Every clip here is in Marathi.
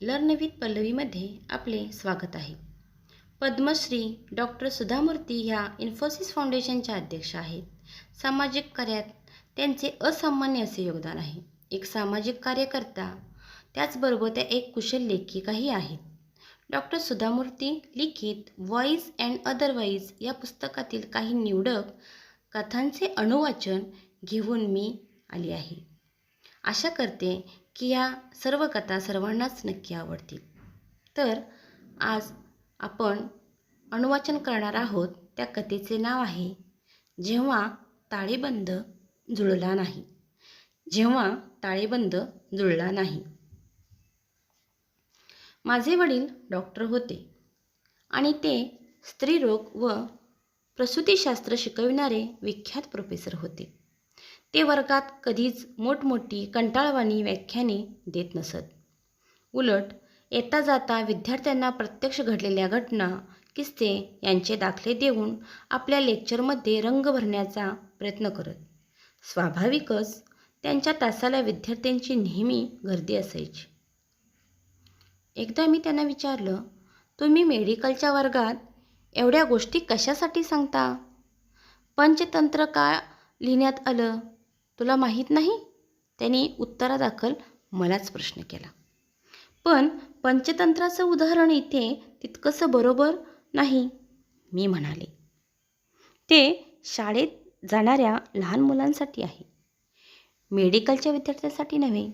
लर्न विथ पल्लवीमध्ये आपले स्वागत आहे. पद्मश्री डॉक्टर सुधामूर्ती ह्या इन्फोसिस फाउंडेशनच्या अध्यक्ष आहेत. सामाजिक कार्यात त्यांचे असामान्य असे योगदान आहे. एक सामाजिक कार्यकर्ता त्याचबरोबर त्या एक कुशल लेखिकाही आहेत. डॉक्टर सुधामूर्ती लिखित व्हॉईस अँड अदरवाईज या पुस्तकातील काही निवडक कथांचे अनुवाचन घेऊन मी आली आहे. आशा करते की या सर्व कथा सर्वांनाच नक्की आवडतील. तर आज आपण अनुवाचन करणार आहोत त्या कथेचे नाव आहे जेव्हा ताळेबंद जुळला नाही. जेव्हा ताळेबंद जुळला नाही. माझे वडील डॉक्टर होते आणि ते स्त्रीरोग व प्रसूतीशास्त्र शिकविणारे विख्यात प्रोफेसर होते. ते वर्गात कधीच मोठमोठी कंटाळवाणी व्याख्याने देत नसत. उलट येता जाता विद्यार्थ्यांना प्रत्यक्ष घडलेल्या घटना किस्से यांचे दाखले देऊन आपल्या लेक्चरमध्ये रंग भरण्याचा प्रयत्न करत. स्वाभाविकच त्यांच्या तासाला विद्यार्थ्यांची नेहमी गर्दी असायची. एकदा मी त्यांना विचारलं तुम्ही मेडिकलच्या वर्गात एवढ्या गोष्टी कशासाठी सांगता? पंचतंत्र का लिहिण्यात आलं? तुला माहीत नाही? त्यांनी उत्तरादाखल मलाच प्रश्न केला. पण पंचतंत्राचं उदाहरण इथे तितकंसं बरोबर नाही मी म्हणाले. ते शाळेत जाणाऱ्या लहान मुलांसाठी आहे. मेडिकलच्या विद्यार्थ्यांसाठी नव्हे.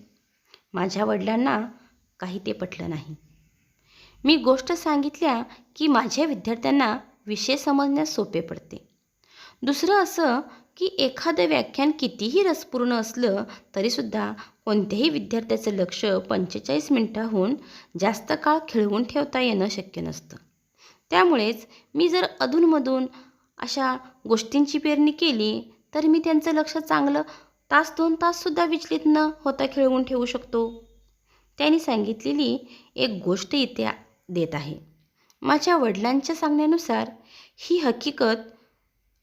माझ्या वडिलांना काही ते पटलं नाही. मी गोष्ट सांगितल्या की माझ्या विद्यार्थ्यांना विषय समजण्यास सोपे पडते. दुसरं असं की एखादं व्याख्यान कितीही रसपूर्ण असलं तरीसुद्धा कोणत्याही विद्यार्थ्याचं लक्ष पंचेचाळीस मिनटाहून जास्त काळ खिळवून ठेवता येणं शक्य नसतं. त्यामुळेच मी जर अधूनमधून अशा गोष्टींची पेरणी केली तर मी त्यांचं लक्ष चांगलं तास दोन ताससुद्धा विचलित न होता खिळवून ठेवू शकतो. त्यांनी सांगितलेली एक गोष्ट इथे देत आहे. माझ्या वडिलांच्या सांगण्यानुसार ही हकीकत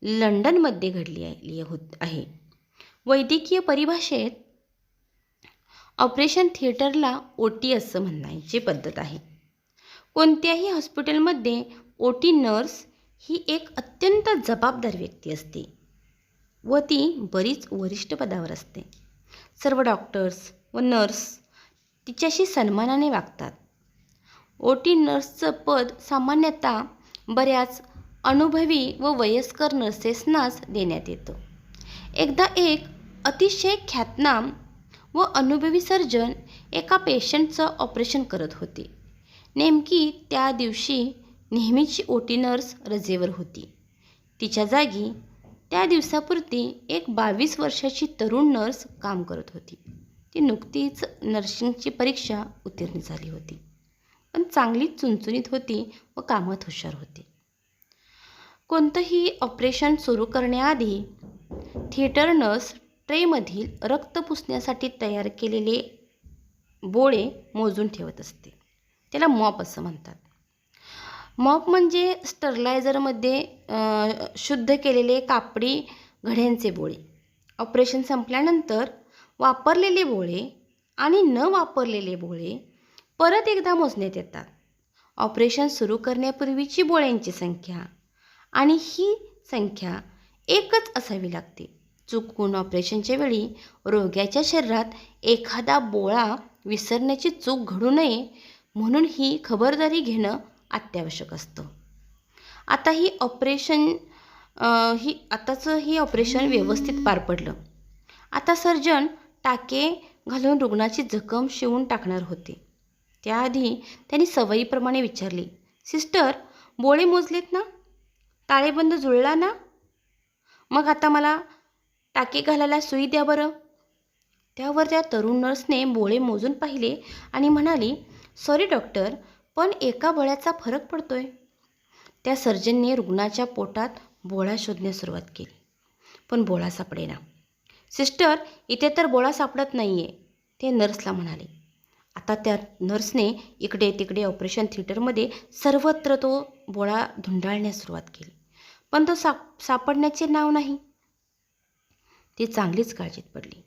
लंडनमध्ये घडली होत आहे. वैद्यकीय परिभाषेत ऑपरेशन थिएटरला ओ टी असं म्हणायची पद्धत आहे. कोणत्याही हॉस्पिटलमध्ये ओ टी नर्स ही एक अत्यंत जबाबदार व्यक्ती असते व ती बरीच वरिष्ठ पदावर असते. सर्व डॉक्टर्स व नर्स तिच्याशी सन्मानाने वागतात. ओ टी नर्सचं पद सामान्यतः बऱ्याच अनुभवी व वयस्कर नर्सेसनाच देण्यात येतं. एकदा एक अतिशय ख्यातनाम व अनुभवी सर्जन एका पेशंटचं ऑपरेशन करत होते. नेमकी त्या दिवशी नेहमीची ओटी नर्स रजेवर होती. तिच्या जागी त्या दिवसापुरती एक बावीस वर्षाची तरुण नर्स काम करत होती. ती नुकतीच नर्सिंगची परीक्षा उत्तीर्ण झाली होती. पण चांगली चुणचुणीत होती व कामात हुशार होती. कोणतंही ऑपरेशन सुरू करण्याआधी थिएटर नर्स ट्रेमधील रक्त पुसण्यासाठी तयार केलेले बोळे मोजून ठेवत असते. त्याला मॉप असं म्हणतात. मॉप म्हणजे स्टरलायझरमध्ये शुद्ध केलेले कापडी घड्यांचे बोळे. ऑपरेशन संपल्यानंतर वापरलेले बोळे आणि न वापरलेले बोळे परत एकदा मोजण्यात येतात. ऑपरेशन सुरू करण्यापूर्वीची बोळ्यांची संख्या आणि ही संख्या एकच असावी लागते. चुकून ऑपरेशनच्या वेळी रोग्याच्या शरीरात एखादा बोळा विसरण्याची चूक घडू नये म्हणून ही खबरदारी घेणं अत्यावश्यक असतं. आता ही ऑपरेशन ही आताचं ही ऑपरेशन व्यवस्थित पार पडलं. आता सर्जन टाके घालून रुग्णाची जखम शिवून टाकणार होते. त्याआधी त्यांनी सवयीप्रमाणे विचारली सिस्टर बोळे मोजलेत ना? ताळेबंद जुळला ना? मग आता मला टाके घालायला सुई द्या बरं. त्यावर त्या तरुण नर्सने बोळे मोजून पाहिले आणि म्हणाली सॉरी डॉक्टर पण एका बोळ्याचा फरक पडतोय. त्या सर्जनने रुग्णाच्या पोटात बोळा शोधण्यास सुरुवात केली. पण बोळा सापडेना. सिस्टर इथे तर बोळा सापडत नाही आहे ते नर्सला म्हणाले. आता त्या नर्सने इकडे तिकडे ऑपरेशन थिएटरमध्ये सर्वत्र तो बोळा धुंडाळण्यास सुरुवात केली. पण तो साप सापडण्याचे नाव नाही. ती चांगलीच काळजीत पडली.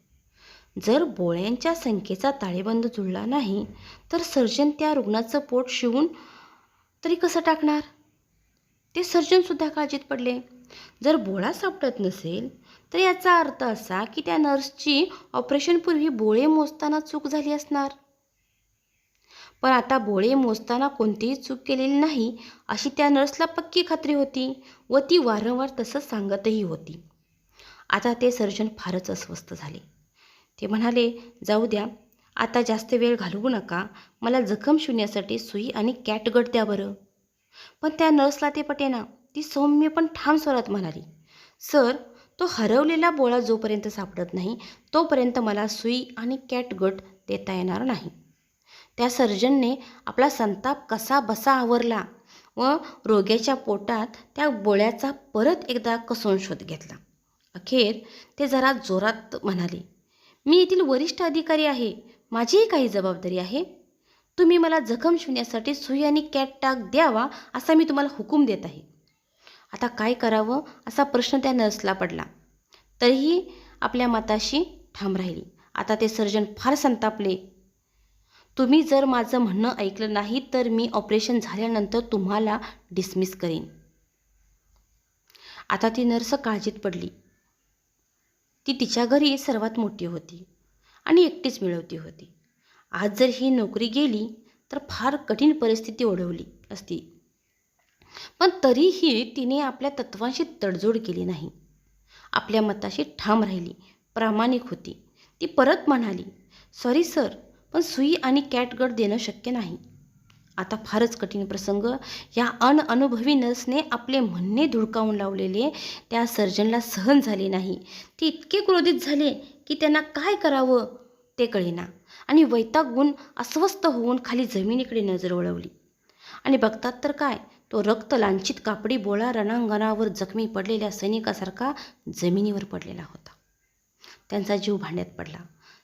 जर बोळ्यांच्या संख्येचा ताळेबंद जुळला नाही तर सर्जन त्या रुग्णाचं पोट शिवून तरी कसं टाकणार? ते सर्जनसुद्धा काळजीत पडले. जर बोळा सापडत नसेल तर याचा अर्थ असा की त्या नर्सची ऑपरेशनपूर्वी बोळे मोजताना चूक झाली असणार. पण आता बोळे मोजताना कोणतीही चूक केलेली नाही अशी त्या नर्सला पक्की खात्री होती व ती वारंवार तसं सांगतही होती. आता ते सर्जन फारच अस्वस्थ झाले. ते म्हणाले जाऊ द्या आता जास्त वेळ घालवू नका मला जखम शून्यासाठी सुई आणि कॅटगट द्या बरं. पण त्या नर्सला ते पटेना ती सौम्य पण ठाम स्वरात म्हणाली सर तो हरवलेला बोळा जोपर्यंत सापडत नाही तोपर्यंत मला सुई आणि कॅटगट देता येणार नाही. त्या सर्जनने आपला संताप कसा बसा आवरला व रोग्याच्या पोटात त्या बोळ्याचा परत एकदा कसून शोध घेतला. अखेर ते जरा जोरात म्हणाले मी येथील वरिष्ठ अधिकारी आहे. माझीही काही जबाबदारी आहे. तुम्ही मला जखम शिवण्यासाठी सुई आणि कॅट टाक द्यावा असा मी तुम्हाला हुकूम देत आहे. आता काय करावं असा प्रश्न त्या नर्सला पडला. तरीही आपल्या मताशी ठाम राहिली. आता ते सर्जन फार संतापले. तुम्ही जर माझं म्हणणं ऐकलं नाही तर मी ऑपरेशन झाल्यानंतर तुम्हाला डिसमिस करीन. आता ती नर्स काळजीत पडली. ती तिच्या घरी सर्वात मोठी होती आणि एकटीच मिळवती होती. आज जर ही नोकरी गेली तर फार कठीण परिस्थिती ओढवली असती. पण तरीही तिने आपल्या तत्वांशी तडजोड केली नाही. आपल्या मताशी ठाम राहिली प्रामाणिक होती. ती परत म्हणाली सॉरी सर पण सुई आणि कॅटगट देणं शक्य नाही. आता फारच कठीण प्रसंग. या अनअनुभवी नर्सने आपले म्हणणे धुडकावून लावलेले त्या सर्जनला सहन झाले नाही. ते इतके क्रोधित झाले की त्यांना काय करावं ते कळेना. आणि वैतागून अस्वस्थ होऊन खाली जमिनीकडे नजर वळवली. आणि बघतात तर काय तो रक्त लांछित कापडी बोळा रणांगणावर जखमी पडलेल्या सैनिकासारखा जमिनीवर पडलेला होता. त्यांचा जीव भांड्यात पडला.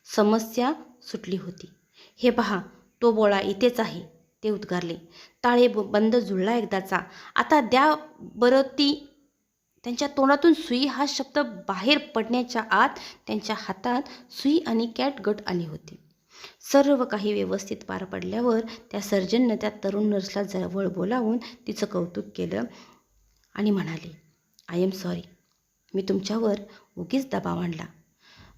समस्या सुटली होती. हे पहा तो बोळा इथेच आहे ते उद्गारले. ताळे ब- बंद जुळला एकदाचा. आता द्या बरं ती त्यांच्या तोंडातून सुई हा शब्द बाहेर पडण्याच्या आत त्यांच्या हातात सुई आणि कॅटगट आली होती. सर्व काही व्यवस्थित पार पडल्यावर त्या सर्जननं त्या तरुण नर्सला जवळ बोलावून तिचं कौतुक केलं आणि म्हणाले आय एम सॉरी मी तुमच्यावर उगीच दबाव आणला.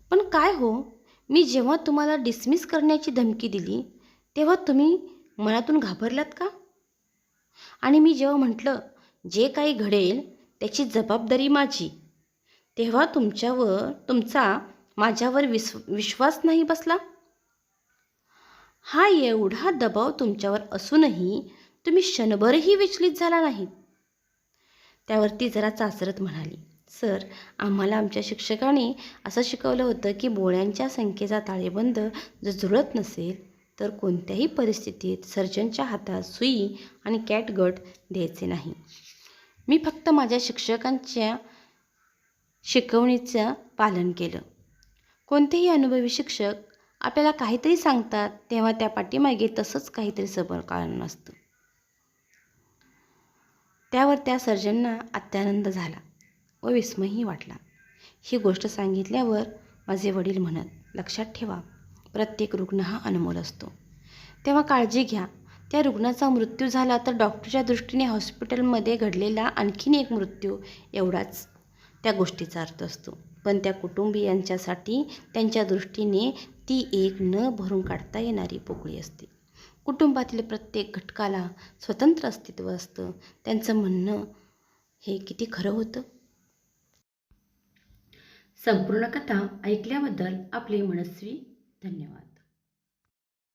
पण काय हो? मी जेव्हा तुम्हाला डिसमिस करण्याची धमकी दिली तेव्हा तुम्ही मनातून घाबरलात का? आणि मी जेव्हा म्हटलं जे काही घडेल त्याची जबाबदारी माझी तेव्हा तुमच्यावर तुमचा माझ्यावर विस विश्वास नाही बसला? हा एवढा दबाव तुमच्यावर असूनही तुम्ही क्षणभरही विचलित झाला नाही त्यावरती जरा चाचरत म्हणाली. सर आम्हाला आमच्या शिक्षकाने असं शिकवलं होतं की बोळ्यांच्या संख्येचा ताळेबंद जर जुळत नसेल तर कोणत्याही परिस्थितीत सर्जनच्या हातात सुई आणि कॅटगट द्यायचे नाही. मी फक्त माझ्या शिक्षकांच्या शिकवणीचं पालन केलं. कोणतेही अनुभवी शिक्षक आपल्याला काहीतरी सांगतात तेव्हा त्या पाठीमागे तसंच काहीतरी सबळ कारण असतं. त्यावर त्या सर्जनना अत्यानंद झाला. व विस्मयही वाटला. ही गोष्ट सांगितल्यावर माझे वडील म्हणत लक्षात ठेवा प्रत्येक रुग्ण हा अनमोल असतो. तेव्हा काळजी घ्या. त्या रुग्णाचा मृत्यू झाला तर डॉक्टरच्या दृष्टीने हॉस्पिटलमध्ये घडलेला आणखीन एक मृत्यू एवढाच त्या गोष्टीचा अर्थ असतो. पण त्या कुटुंबियांच्यासाठी त्यांच्या दृष्टीने ती एक न भरून काढता येणारी पोकळी असते. कुटुंबातील प्रत्येक घटकाला स्वतंत्र अस्तित्व असतं. त्यांचं म्हणणं हे किती खरं होतं? संपूर्ण कथा ऐकल्याबद्दल आपले मनस्वी धन्यवाद.